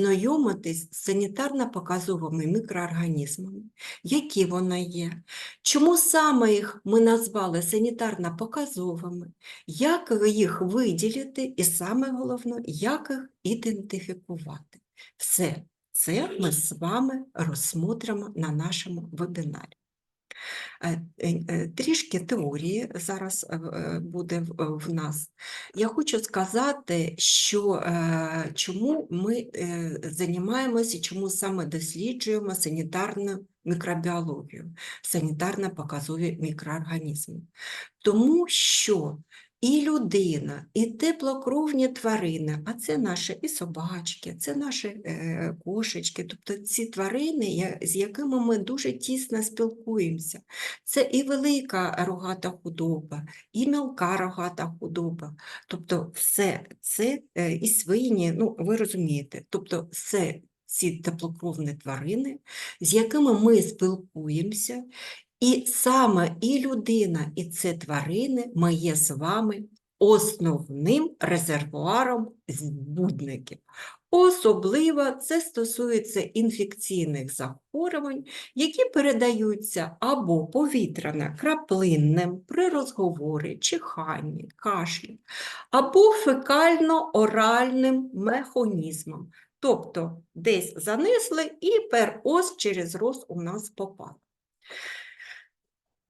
знайомитись з санітарно-показовими мікроорганізмами, які вони є, чому саме їх ми назвали санітарно-показовими, як їх виділити, і саме головне, як їх ідентифікувати. Все це ми з вами розсмотримо на нашому вебінарі. Е, е, Трішки теорії зараз е, буде в- нас. Я хочу сказати, що чому ми займаємося, і чому саме досліджуємо санітарну мікробіологію, санітарно-показові мікроорганізми. Тому що і людина, і теплокровні тварини, а це наші і собачки, це наші е, кошечки, тобто ці тварини, з якими ми дуже тісно спілкуємося. Це і велика рогата худоба, і мілка рогата худоба. Тобто все це е, і свині, ну ви розумієте, тобто все ці теплокровні тварини, з якими ми спілкуємося, і саме і людина, і це тварини ми є з вами основним резервуаром збудників. Особливо це стосується інфекційних захворювань, які передаються або повітряно-краплинним при розговорі, чиханні, кашлі, або фекально-оральним механізмом. Тобто десь занесли і пероз через роз у нас попав.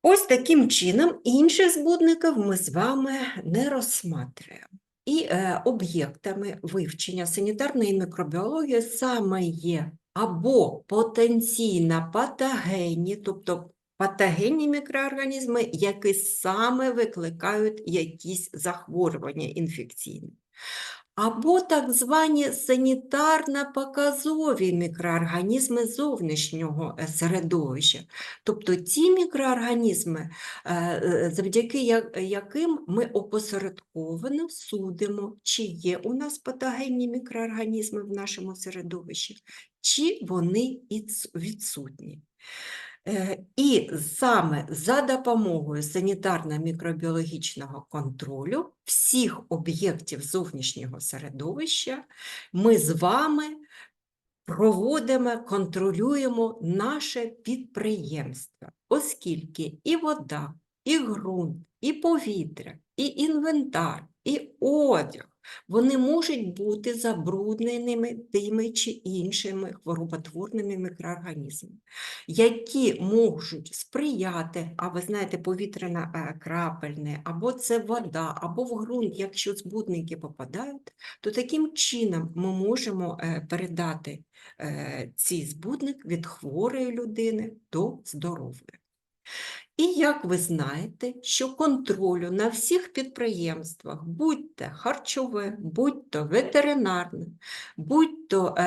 Ось таким чином інших збудників ми з вами не розсматриваємо. І е, об'єктами вивчення санітарної мікробіології саме є або потенційна патогенні, тобто патогенні мікроорганізми, які саме викликають якісь захворювання інфекційні. Або так звані санітарно-показові мікроорганізми зовнішнього е, середовища, тобто ті мікроорганізми, е, е, завдяки яким ми опосередковано судимо, чи є у нас патогенні мікроорганізми в нашому середовищі, чи вони відсутні. Е, І саме за допомогою санітарно-мікробіологічного контролю всіх об'єктів зовнішнього середовища ми з вами проводимо, контролюємо наше підприємство, оскільки і вода, і ґрунт, і повітря, і інвентар, і одяг вони можуть бути забрудненими тими чи іншими хвороботворними мікроорганізмами, які можуть сприяти, а ви знаєте, повітряна е, крапельне, або це вода, або в ґрунт, якщо збудники попадають, то таким чином ми можемо е, передати е, цей збудник від хворої людини до здорової. І як ви знаєте, що контролю на всіх підприємствах, будь-то харчове, будь-то ветеринарне, будь-то е,